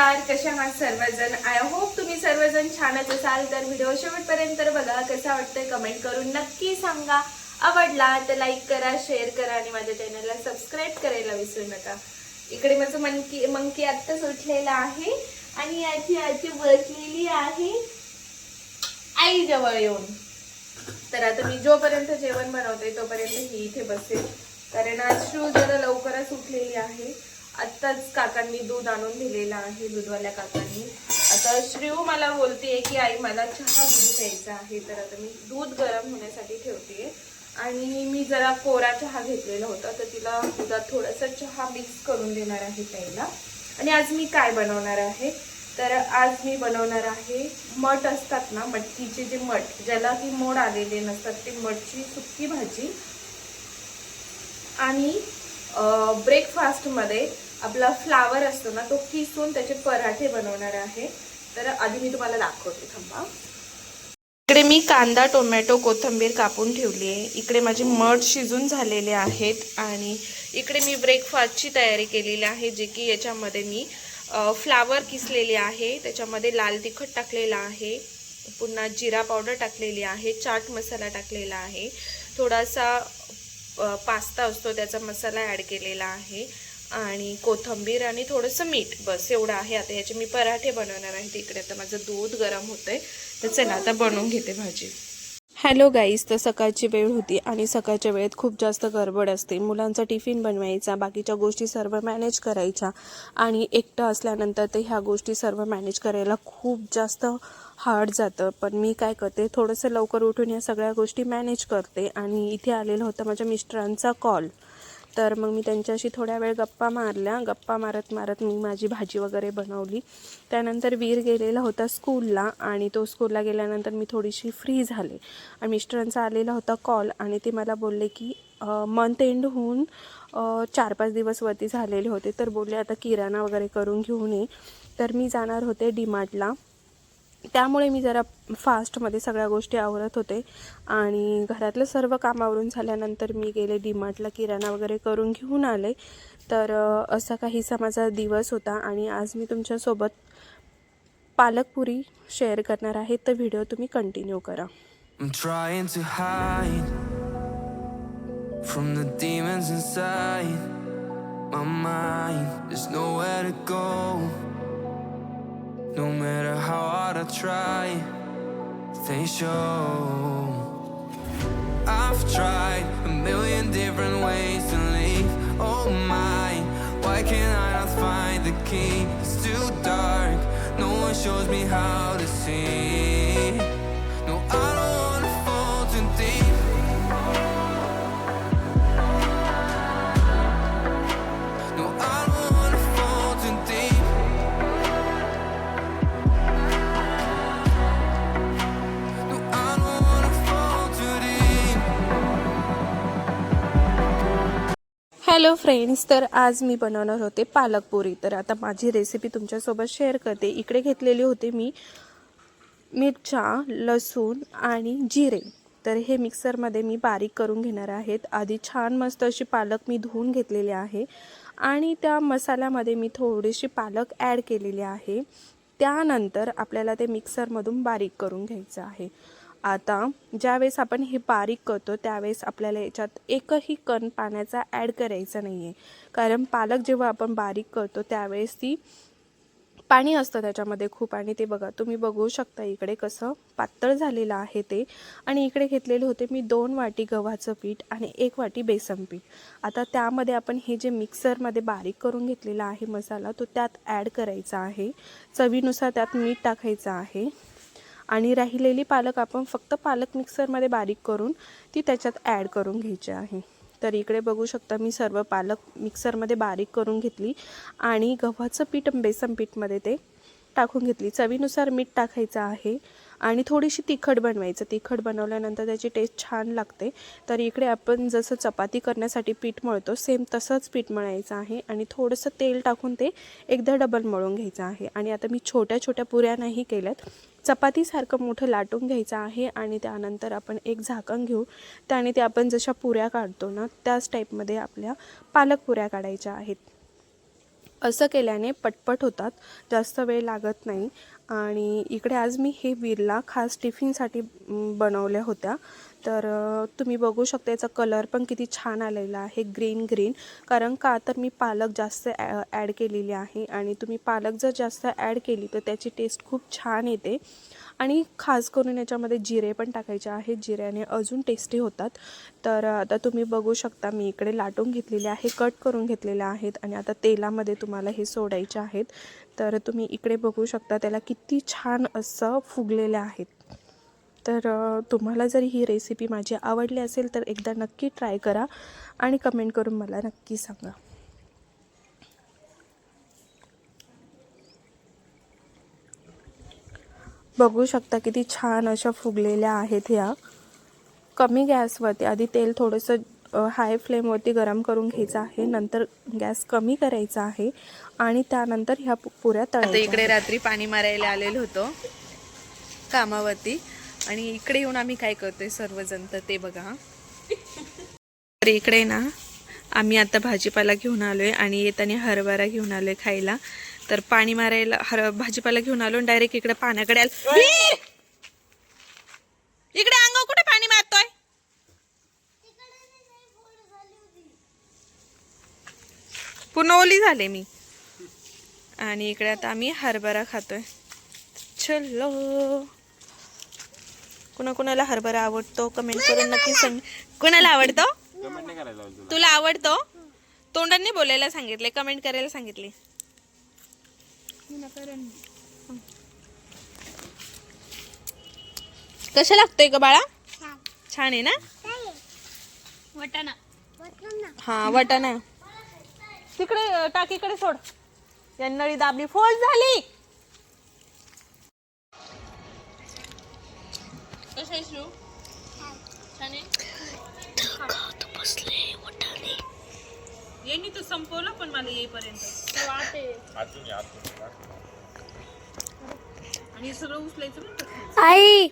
नमस्कार कशा आहात सर्वजण? आय होप तुम्ही सर्वजण छानच असाल. तर व्हिडिओ शेवटपर्यंत बघा कसा वाटतंय कमेंट करून नक्की सांगा. आवडला तर लाईक करा शेअर करा आणि माझ्या चॅनलला सबस्क्राईब करायला विसरू नका. इकडे माझं मंकी मंकी आत्ताच उठलेला आहे आणि याची आजी बसलेली आहे. आई जवळ येऊन. तर आता मी जोपर्यंत जेवण बनवते तोपर्यंत ही इथे बसेल. कारण आज शू जरा लवकरच उठलेली आहे. आत्ताच काकांनी दूध आणून दिलेलं आहे दूधवाल्या काकांनी. आता श्रीऊ मला बोलतेय की आई मला चहा दूध प्यायचा आहे तर आता मी दूध गरम होण्यासाठी ठेवते आणि मी जरा कोरा चहा घेतलेला होता तर तिला दुधात थोडासा चहा मिक्स करून देणार आहे प्यायला. आणि आज मी काय बनवणार आहे? तर आज मी बनवणार आहे मठ असतात ना मटकीचे जे मठ ज्याला की मोड आलेले नसतात ते मठची सुकी भाजी. आणि ब्रेकफास्टमध्ये आपला फ्लावर असतो ना तो किसून त्याचे पराठे बनवणार आहे. तर आधी मी तुम्हाला दाखवते थांबा. इकडे मी कांदा टोमॅटो कोथिंबीर कापून ठेवली आहे. इकडे माझे मठ शिजून झालेले आहेत आणि इकडे मी ब्रेकफास्टची तयारी केलेली आहे जे की याच्यामध्ये मी फ्लावर किसलेले आहे. त्याच्यामध्ये लाल तिखट टाकलेलं आहे. पुन्हा जिरा पावडर टाकलेली आहे. चाट मसाला टाकलेला आहे. थोडासा पास्ता असतो त्याचा मसाला ॲड केलेला आहे. आणि कोथिंबीर आणि थोडंसं मीठ बस एवढं आहे. आता ह्याचे मी पराठे बनवणार आहे तिकडे. आता माझं दूध गरम होतंय. तर चला आता बनवून घेते भाजी. हॅलो गाईज तर सकाळची वेळ होती आणि सकाळच्या वेळेत खूप जास्त गडबड असते. मुलांचा टिफिन बनवायचा बाकीच्या गोष्टी सर्व मॅनेज करायच्या. आणि एकटं असल्यानंतर ते ह्या गोष्टी सर्व मॅनेज करायला खूप जास्त हार्ड जातं. पण मी काय करते थोडंसं लवकर उठून या सगळ्या गोष्टी मॅनेज करते. आणि इथे आलेला होता माझ्या मिस्टरांचा कॉल तर मग मी त्यांच्याशी थोड्या वेळ गप्पा मारल्या. गप्पा मारत मारत मी माझी भाजी वगैरे बनवली. त्यानंतर वीर गेलेला होता स्कूलला आणि तो स्कूलला गेल्यानंतर मी थोडीशी फ्री झाले. आणि मिस्टरांचा आलेला होता कॉल आणि ते मला बोलले की मंथ एंड होऊन चार पाच दिवस वरती झालेले होते. तर बोलले आता किराणा वगैरे करून घेऊन ये. तर मी जाणार होते डीमार्टला त्यामुळे मी जरा फास्टमध्ये सगळ्या गोष्टी आवरत होते. आणि घरातलं सर्व काम आवरून झाल्यानंतर मी गेले डीमार्टला किराणा वगैरे करून घेऊन आले. तर असा काहीसा माझा दिवस होता आणि आज मी तुमच्यासोबत पालकपुरी शेअर करणार आहे. तर व्हिडिओ तुम्ही कंटिन्यू करा. I'm No matter how hard I try, they show. I've tried a million different ways to leave. Oh my, why can't I not find the key? It's too dark. No one shows me how to see. Hello friends तर आज मी बनवणार होते पालकपुरी. तर आता माझी recipe तुमच्यासोबत share करते. इकडे घेतलेली होते मी मिरच्या लसूण आणि जिरे. तर हे मिक्सरमध्ये मी बारीक करून घेणार आहेत. आधी छान मस्त अशी पालक मी धुवून घेतलेली आहे. आणि त्या मसाल्यामध्ये मी थोडीशी पालक ॲड केलेली आहे. त्यानंतर आपल्याला ते मिक्सरमधून बारीक करून घ्यायचं आहे. आता ज्यावेळेस आपण हे बारीक करतो त्यावेळेस आपल्याला याच्यात एकही कण पाण्याचा ॲड करायचा नाही आहे कारण पालक जेव्हा आपण बारीक करतो त्यावेळेस ती पाणी असतं त्याच्यामध्ये खूप. आणि ते बघा तुम्ही बघू शकता इकडे कसं पातळ झालेलं आहे ते. आणि इकडे घेतलेले होते मी दोन वाटी गव्हाचं पीठ आणि एक वाटी बेसन पीठ. आता त्यामध्ये आपण हे जे मिक्सरमध्ये बारीक करून घेतलेला आहे मसाला तो त्यात ॲड करायचा आहे. चवीनुसार त्यात मीठ टाकायचं आहे. आणि राहिलेली पालक आपण फक्त पालक मिक्सरमध्ये बारीक करून ती त्याच्यात ॲड करून घ्यायची आहे. तर इकडे बघू शकता मी सर्व पालक मिक्सरमध्ये बारीक करून घेतली आणि गव्हाचं पीठ बेसन पीठमध्ये ते टाकून घेतली. चवीनुसार मीठ टाकायचं आहे. आणि थोडीशी तिखट बनवायचं. तिखट बनवल्यानंतर त्याची टेस्ट छान लागते. तर इकडे आपण जसं चपाती करण्यासाठी पीठ मळतो सेम तसंच पीठ मळायचं आहे. आणि थोडंसं तेल टाकून ते एकदा डबल मळून घ्यायचं आहे. आणि आता मी छोट्या छोट्या पुऱ्या नाही केल्यात. चपातीसारखं मोठं लाटून घ्यायचं आहे आणि त्यानंतर आपण एक झाकण घेऊ. त्याने ते आपण जशा पुऱ्या काढतो ना त्याच टाईपमध्ये आपल्या पालक पुऱ्या काढायच्या आहेत. असं केल्याने पटपट होतात. जास्त वेळ लागत नाही. आणि इकडे आज मी हे विरला खास टिफिनसाठी बनवल्या होत्या. तर तुम्ही बघू शकता याचा कलर पण किती छान आलेला आहे ग्रीन ग्रीन कारण का तर मी पालक जास्त ॲ ॲड केलेली आहे आणि तुम्ही पालक जर जास्त ॲड केली तर त्याची टेस्ट खूप छान येते. आणि खास करून याच्यामध्ये जिरे पण टाकायचे आहेत जिऱ्याने अजून टेस्टी होतात. तर आता तुम्ही बघू शकता मी इकडे लाटून घेतलेले आहे कट करून घेतलेले आहेत आणि आता तेलामध्ये तुम्हाला हे सोडायचे आहेत. तर तुम्ही इकडे बघू शकता त्याला किती छान असं फुगलेले आहेत. तर तुम्हाला जर ही रेसिपी माझी आवडली असेल तर एकदा नक्की ट्राय करा आणि कमेंट करून मला नक्की सांगा. बघू शकता किती छान अशा फुगलेल्या आहेत ह्या. कमी गॅसवरती आधी तेल थोडंसं हाय फ्लेमवरती गरम करून घ्यायचं आहे. नंतर गॅस कमी करायचा आहे आणि त्यानंतर ह्या पुऱ्या तळायच्या इकडे. रात्री पाणी मारायला आलेलो होतो. कामावरती. आणि इकडे येऊन आम्ही काय करतोय सर्वजण तर ते बघा. तर इकडे ना आम्ही आता भाजीपाला घेऊन आलोय आणि येताना हरभरा घेऊन आलोय खायला. तर पाणी मारायला हर भाजीपाला घेऊन आलो डायरेक्ट इकडे पाण्याकडे आलो! इकडे अंगावर कुठे पाणी मारतोय? पूर्ण ओली झाले मी. आणि इकडे आता आम्ही हरभरा खातोय. चलो. कुणा कुणाला हरभरा आवडतो? कमेंट करून नक्की सांग. कुणाला आवडतो? तुला आवडतो? तोंडांनी बोलायला सांगितले कमेंट करायला सांगितले. कशा लागतोय का बाळा? छान आहे ना? हा वटाणा. तिकडे टाकीकडे सोड. या नळी दाबली फोल झाली. कसं आहे शिव? छान आहे? यांनी तर संपवलं पण मला येईपर्यंत आणि हे सगळं उचलायचं? आई